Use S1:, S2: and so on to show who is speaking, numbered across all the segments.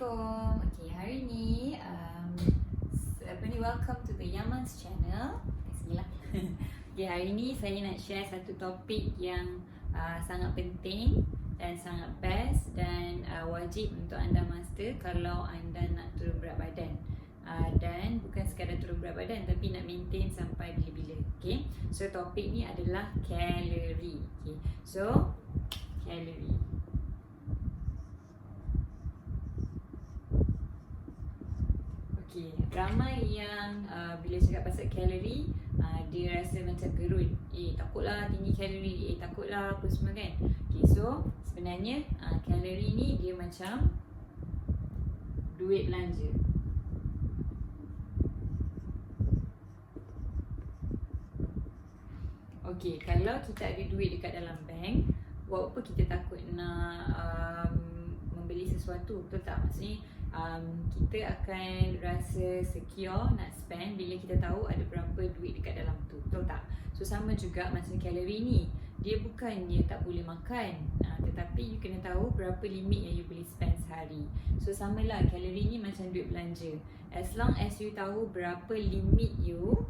S1: Assalamualaikum. Okay, hari ni um, apa ni welcome to the Yaman's channel. Bismillah. okay, hari ni saya nak share satu topik yang uh, sangat penting dan sangat best dan uh, wajib untuk anda master kalau anda nak turun berat badan. Uh, dan bukan sekadar turun berat badan tapi nak maintain sampai bila-bila. Okay. So topik ni adalah kalori. Okay. So kalori. Okay, ramai yang uh, bila cakap pasal kalori uh, Dia rasa macam gerun Eh takutlah tinggi kalori Eh takutlah apa semua kan. Okay so sebenarnya uh, kalori ni dia macam Duit belanja. Okay kalau kita ada duit dekat dalam bank apa kita takut nak um, membeli sesuatu? Betul tak? Maksudnya um, kita akan rasa secure nak spend bila kita tahu ada berapa duit dekat dalam tu betul tak? So sama juga macam kalori ni dia bukannya tak boleh makan. Uh, tetapi you kena tahu berapa limit yang you boleh spend sehari. So samalah kalori ni macam duit belanja. As long as you tahu berapa limit you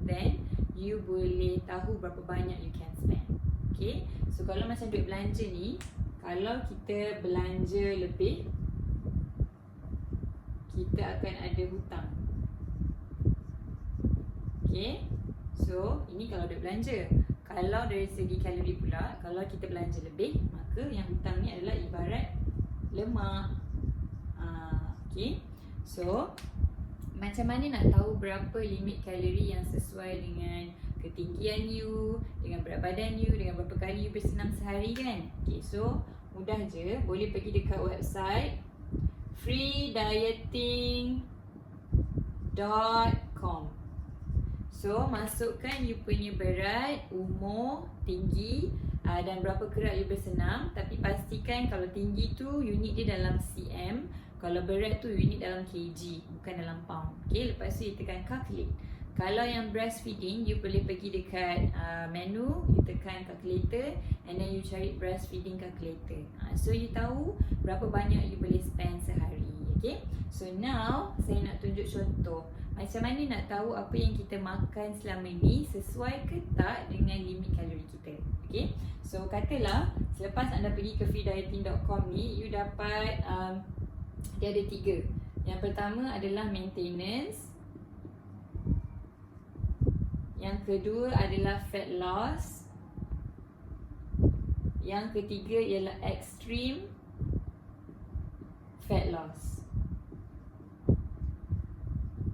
S1: then you boleh tahu berapa banyak you can spend. Okay? So kalau macam duit belanja ni kalau kita belanja lebih kita akan ada hutang. Okay. So, ini kalau ada belanja. Kalau dari segi kalori pula, kalau kita belanja lebih, maka yang hutang ni adalah ibarat lemak. Uh, okay. So, macam mana nak tahu berapa limit kalori yang sesuai dengan ketinggian you, dengan berat badan you, dengan berapa kali you bersenam sehari kan? Okay, so mudah je. Boleh pergi dekat website freedieting.com So masukkan you punya berat, umur, tinggi uh, dan berapa kerat you bersenam. Tapi pastikan kalau tinggi tu unit dia dalam cm Kalau berat tu unit dalam kg, bukan dalam pound. Okay, lepas tu you tekan calculate kalau yang breastfeeding, you boleh pergi dekat uh, menu, you tekan calculator and then you cari breastfeeding calculator. Uh, so you tahu berapa banyak you boleh spend sehari. Okay? So now, saya nak tunjuk contoh. Macam mana nak tahu apa yang kita makan selama ini sesuai ke tak dengan limit kalori kita. Okay? So katalah, selepas anda pergi ke freedieting.com ni, you dapat, um, dia ada tiga. Yang pertama adalah maintenance, yang kedua adalah fat loss. Yang ketiga ialah extreme fat loss.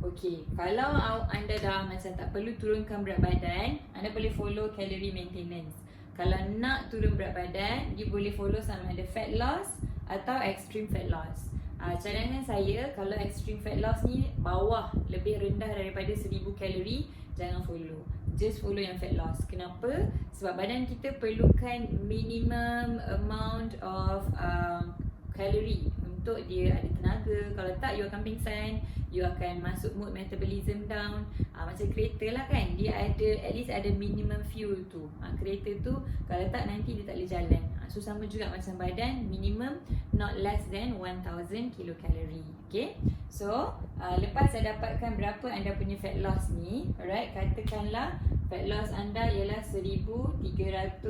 S1: Okey, kalau anda dah macam tak perlu turunkan berat badan, anda boleh follow calorie maintenance. Kalau nak turun berat badan, you boleh follow sama ada fat loss atau extreme fat loss. Uh, cadangan saya kalau extreme fat loss ni bawah lebih rendah daripada 1000 kalori jangan follow. Just follow yang fat loss. Kenapa? Sebab badan kita perlukan minimum amount of um, kalori untuk dia ada tenaga. Kalau tak you akan pingsan. You akan masuk mood metabolism down. Uh, macam kereta lah kan. Dia ada at least ada minimum fuel tu. Uh, kereta tu kalau tak nanti dia tak boleh jalan so sama juga macam badan minimum not less than 1000 kilocalorie okay so uh, lepas saya dapatkan berapa anda punya fat loss ni alright katakanlah fat loss anda ialah 1300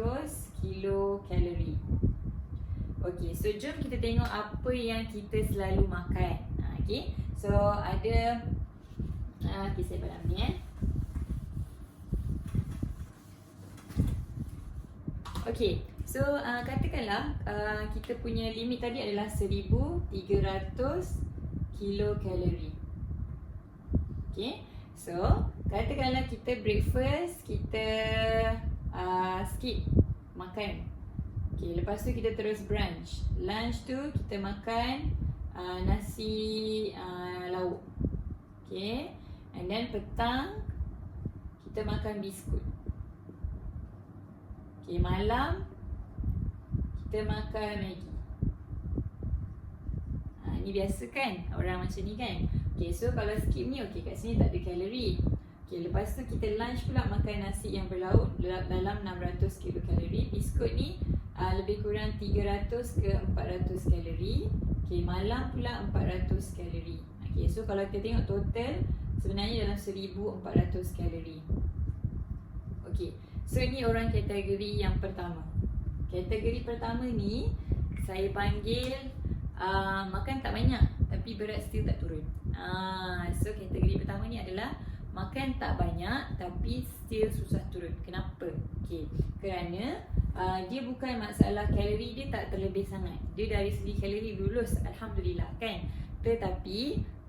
S1: kilocalorie Okay, so jom kita tengok apa yang kita selalu makan. Ha, okay, so ada uh, okay, saya pada ni eh. Okay, so uh, katakanlah uh, kita punya limit tadi adalah 1300 kilokalori. Okay, so katakanlah kita breakfast, kita uh, skip makan Okay, lepas tu kita terus brunch. Lunch tu kita makan uh, nasi uh, lauk. Okay. And then petang kita makan biskut. Okay, malam kita makan Maggi. Ha, ni biasa kan orang macam ni kan. Okay, so kalau skip ni okay kat sini tak ada kalori. Okay, lepas tu kita lunch pula makan nasi yang berlauk dalam 600 kilokalori. Biskut ni uh, lebih kurang 300 ke 400 kalori. Okay, malam pula 400 kalori. Okay, so kalau kita tengok total sebenarnya dalam 1400 kalori. Okay, so ini orang kategori yang pertama. Kategori pertama ni saya panggil uh, makan tak banyak tapi berat still tak turun. Uh, so kategori pertama ni adalah makan tak banyak tapi still susah turun. Kenapa? Okay. Kerana uh, dia bukan masalah kalori dia tak terlebih sangat. Dia dari segi kalori lulus alhamdulillah kan. Tetapi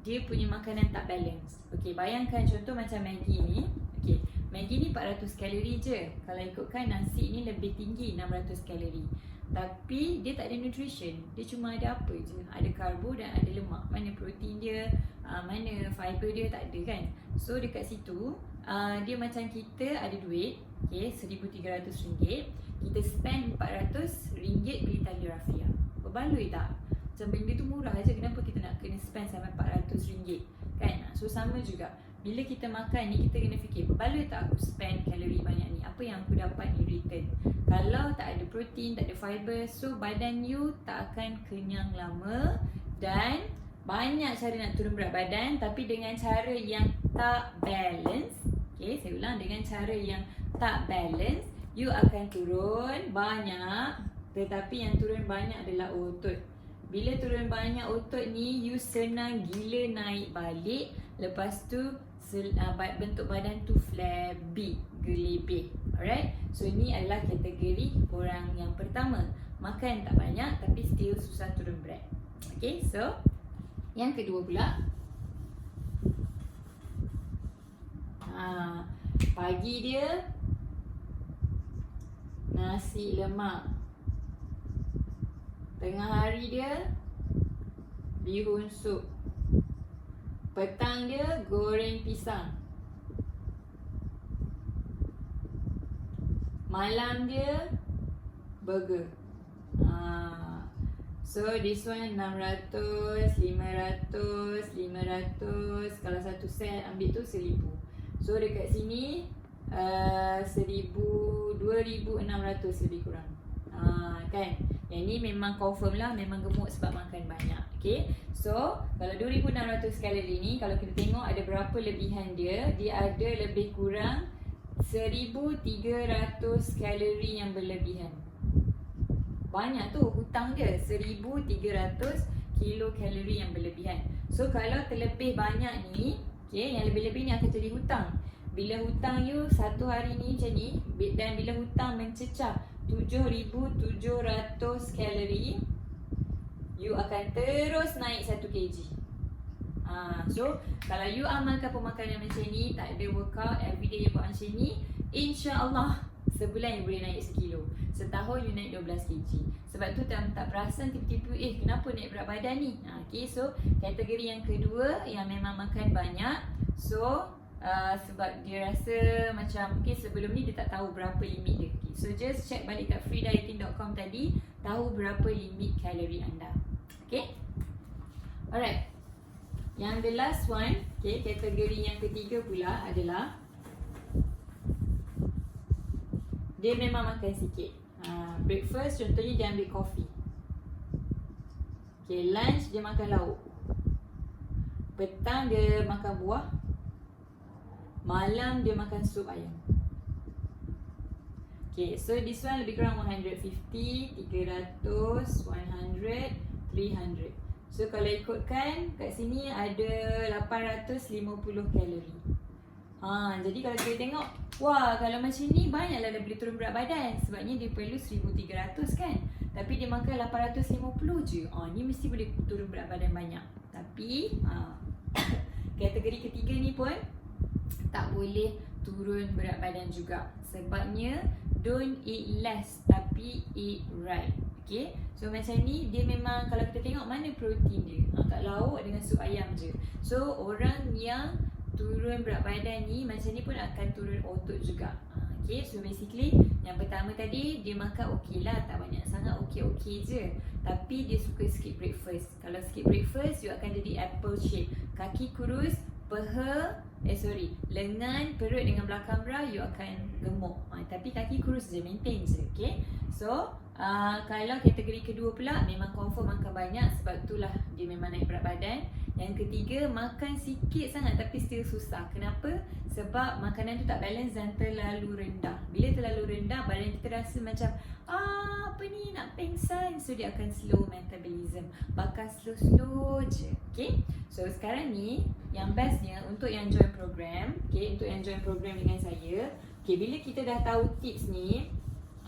S1: dia punya makanan tak balance. Okay, bayangkan contoh macam Maggi ni. Okay, Maggi ni 400 kalori je. Kalau ikutkan nasi ni lebih tinggi 600 kalori. Tapi dia tak ada nutrition. Dia cuma ada apa je? Ada karbo dan ada lemak. Mana protein dia, uh, mana fiber dia tak ada kan. So dekat situ, uh, dia macam kita ada duit, okay, RM1,300. Kita spend RM400 beli tali rafia. Berbaloi tak? Macam benda tu murah je, kenapa kita nak kena spend sampai RM400? Kan? So sama juga bila kita makan ni kita kena fikir berbaloi tak aku spend kalori banyak ni? Apa yang aku dapat ni return? Kalau tak ada protein tak ada fiber so badan you tak akan kenyang lama dan banyak cara nak turun berat badan tapi dengan cara yang tak balance okay saya ulang dengan cara yang tak balance you akan turun banyak tetapi yang turun banyak adalah otot. Bila turun banyak otot ni you senang gila naik balik lepas tu bentuk badan tu flabby, gelebih. Alright? So ini adalah kategori orang yang pertama. Makan tak banyak tapi still susah turun berat. Okay, so yang kedua pula. Ha, pagi dia nasi lemak. Tengah hari dia bihun sup. Petang dia goreng pisang. Malam dia burger. Ha. So this one 600, 500, 500. Kalau satu set ambil tu 1000. So dekat sini uh, 1000, 2600 lebih kurang. Ha, kan? Yang ni memang confirm lah memang gemuk sebab makan banyak. Okay. So, kalau 2600 kalori ni kalau kita tengok ada berapa lebihan dia, dia ada lebih kurang 1300 kalori yang berlebihan. Banyak tu hutang dia 1300 kilo kalori yang berlebihan. So, kalau terlebih banyak ni, okay, yang lebih-lebih ni akan jadi hutang. Bila hutang you satu hari ni macam ni dan bila hutang mencecah 7700 kalori you akan terus naik 1 kg. Ha, so kalau you amalkan pemakanan macam ni, tak ada workout everyday you buat macam ni, insya-Allah sebulan you boleh naik 1 kilo. Setahun you naik 12 kg. Sebab tu tak tak perasan tiba-tiba eh kenapa naik berat badan ni? Ha, okay, so kategori yang kedua yang memang makan banyak. So uh, sebab dia rasa macam okay, sebelum ni dia tak tahu berapa limit dia. Okay, so just check balik kat freedieting.com tadi tahu berapa limit kalori anda. Okay. Alright. Yang the last one, okay, kategori yang ketiga pula adalah dia memang makan sikit. Uh, breakfast contohnya dia ambil coffee. Okay, lunch dia makan lauk. Petang dia makan buah. Malam dia makan sup ayam. Okay, so this one lebih kurang 150, 300, 100, 300. So kalau ikutkan kat sini ada 850 kalori. Ha, jadi kalau kita tengok, wah kalau macam ni banyaklah dia boleh turun berat badan sebabnya dia perlu 1300 kan. Tapi dia makan 850 je. Ha, ni mesti boleh turun berat badan banyak. Tapi ha, kategori ketiga ni pun tak boleh turun berat badan juga. Sebabnya don't eat less tapi eat right. Okay. So macam ni dia memang kalau kita tengok mana protein dia. Ha, kat lauk dengan sup ayam je. So orang yang turun berat badan ni macam ni pun akan turun otot juga. Ha, okay. So basically yang pertama tadi dia makan okey lah. Tak banyak sangat okey-okey je. Tapi dia suka skip breakfast. Kalau skip breakfast you akan jadi apple shape. Kaki kurus, peha Eh sorry Lengan, perut dengan belakang bra You akan gemuk ha, Tapi kaki kurus je Maintain je Okay So Uh, kalau kategori kedua pula memang confirm makan banyak sebab itulah dia memang naik berat badan. Yang ketiga makan sikit sangat tapi still susah. Kenapa? Sebab makanan tu tak balance dan terlalu rendah. Bila terlalu rendah badan kita rasa macam ah apa ni nak pengsan so dia akan slow metabolism. Bakal slow-slow je. Okay? So sekarang ni yang bestnya untuk yang join program, okay, untuk yang join program dengan saya, okay, bila kita dah tahu tips ni,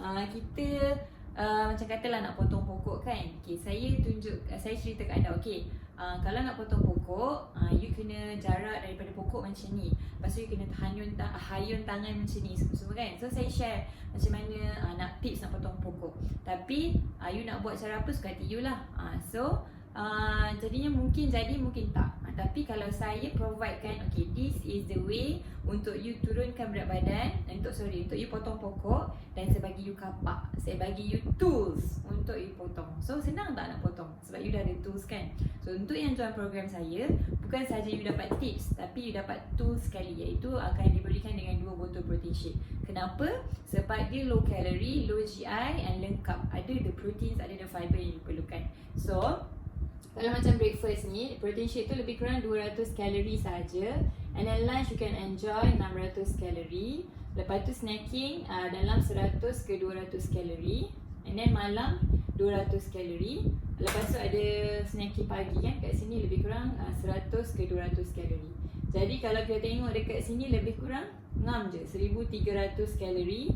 S1: uh, kita uh, macam katalah nak potong pokok kan. Okay, saya tunjuk, uh, saya cerita kat anda. Okay, uh, kalau nak potong pokok, uh, you kena jarak daripada pokok macam ni. Lepas tu you kena hayun, ta- hayun tangan macam ni semua-semua kan. So saya share macam mana uh, nak tips nak potong pokok. Tapi uh, you nak buat cara apa suka hati you lah. Uh, so uh, jadinya mungkin jadi mungkin tak. Tapi kalau saya provide kan, okay this is the way untuk you turunkan berat badan untuk sorry untuk you potong pokok dan saya bagi you kapak. Saya bagi you tools untuk you potong. So senang tak nak potong? Sebab you dah ada tools kan? So untuk yang join program saya bukan saja you dapat tips tapi you dapat tools sekali. Iaitu akan diberikan dengan dua botol protein shake. Kenapa? Sebab dia low calorie low GI and lengkap. Ada the proteins ada the fiber yang you perlukan. So kalau macam breakfast ni, protein shake tu lebih kurang 200 kalori saja. And then lunch you can enjoy 600 kalori. Lepas tu snacking uh, dalam 100 ke 200 kalori. And then malam 200 kalori. Lepas tu ada snacking pagi kan kat sini lebih kurang uh, 100 ke 200 kalori. Jadi kalau kita tengok dekat sini lebih kurang ngam je 1300 kalori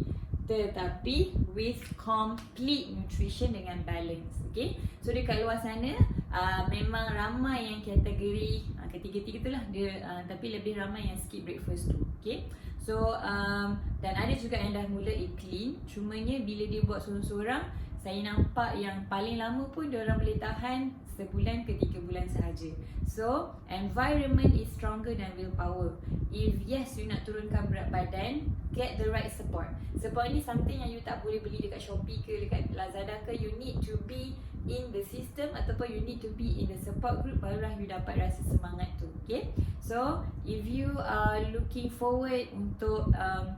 S1: tetapi with complete nutrition dengan balance okay? So dekat luar sana uh, memang ramai yang kategori uh, ketiga-tiga tu lah dia uh, tapi lebih ramai yang skip breakfast tu okay? So um, dan ada juga yang dah mula eat clean. Cumanya bila dia buat seorang-seorang saya nampak yang paling lama pun dia orang boleh tahan sebulan ke tiga bulan sahaja. So, environment is stronger than willpower. If yes, you nak turunkan berat badan, get the right support. Support ni something yang you tak boleh beli dekat Shopee ke dekat Lazada ke. You need to be in the system ataupun you need to be in the support group barulah you dapat rasa semangat tu. Okay? So, if you are looking forward untuk um,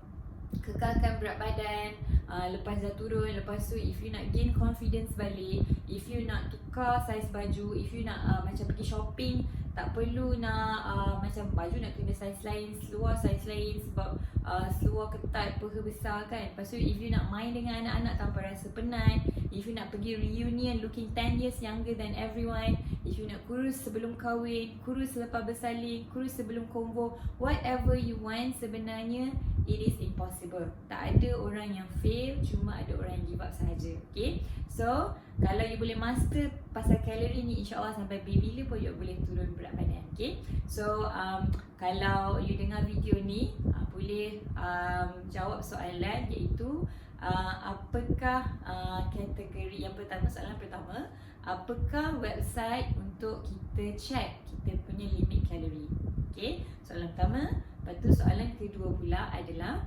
S1: kekalkan berat badan uh, lepas dah turun lepas tu if you nak gain confidence balik if you nak tukar saiz baju if you nak uh, macam pergi shopping tak perlu nak uh, macam baju nak kena saiz lain seluar saiz lain sebab uh, seluar ketat peha besar kan lepas tu if you nak main dengan anak-anak tanpa rasa penat if you nak pergi reunion looking 10 years younger than everyone if you nak kurus sebelum kahwin kurus selepas bersalin kurus sebelum combo whatever you want sebenarnya it is impossible. Tak ada orang yang fail, cuma ada orang yang give up sahaja. Okay? So, kalau you boleh master pasal kalori ni, insyaAllah sampai bila pun you boleh turun berat badan. Okay? So, um, kalau you dengar video ni, uh, boleh um, jawab soalan iaitu uh, apakah uh, kategori yang pertama, soalan pertama, apakah website untuk kita check kita punya limit kalori? Okay? Soalan pertama, Lepas tu soalan kedua pula adalah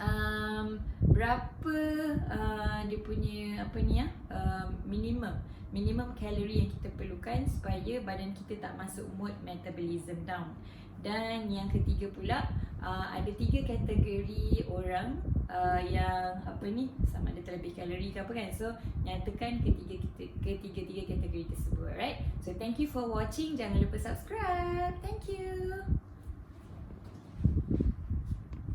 S1: um, berapa uh, dia punya apa ni ya uh, minimum minimum kalori yang kita perlukan supaya badan kita tak masuk mood metabolism down. Dan yang ketiga pula uh, ada tiga kategori orang uh, yang apa ni sama ada terlebih kalori ke apa kan. So nyatakan ketiga ketiga-tiga kategori tersebut, right? So thank you for watching. Jangan lupa subscribe. Thank you.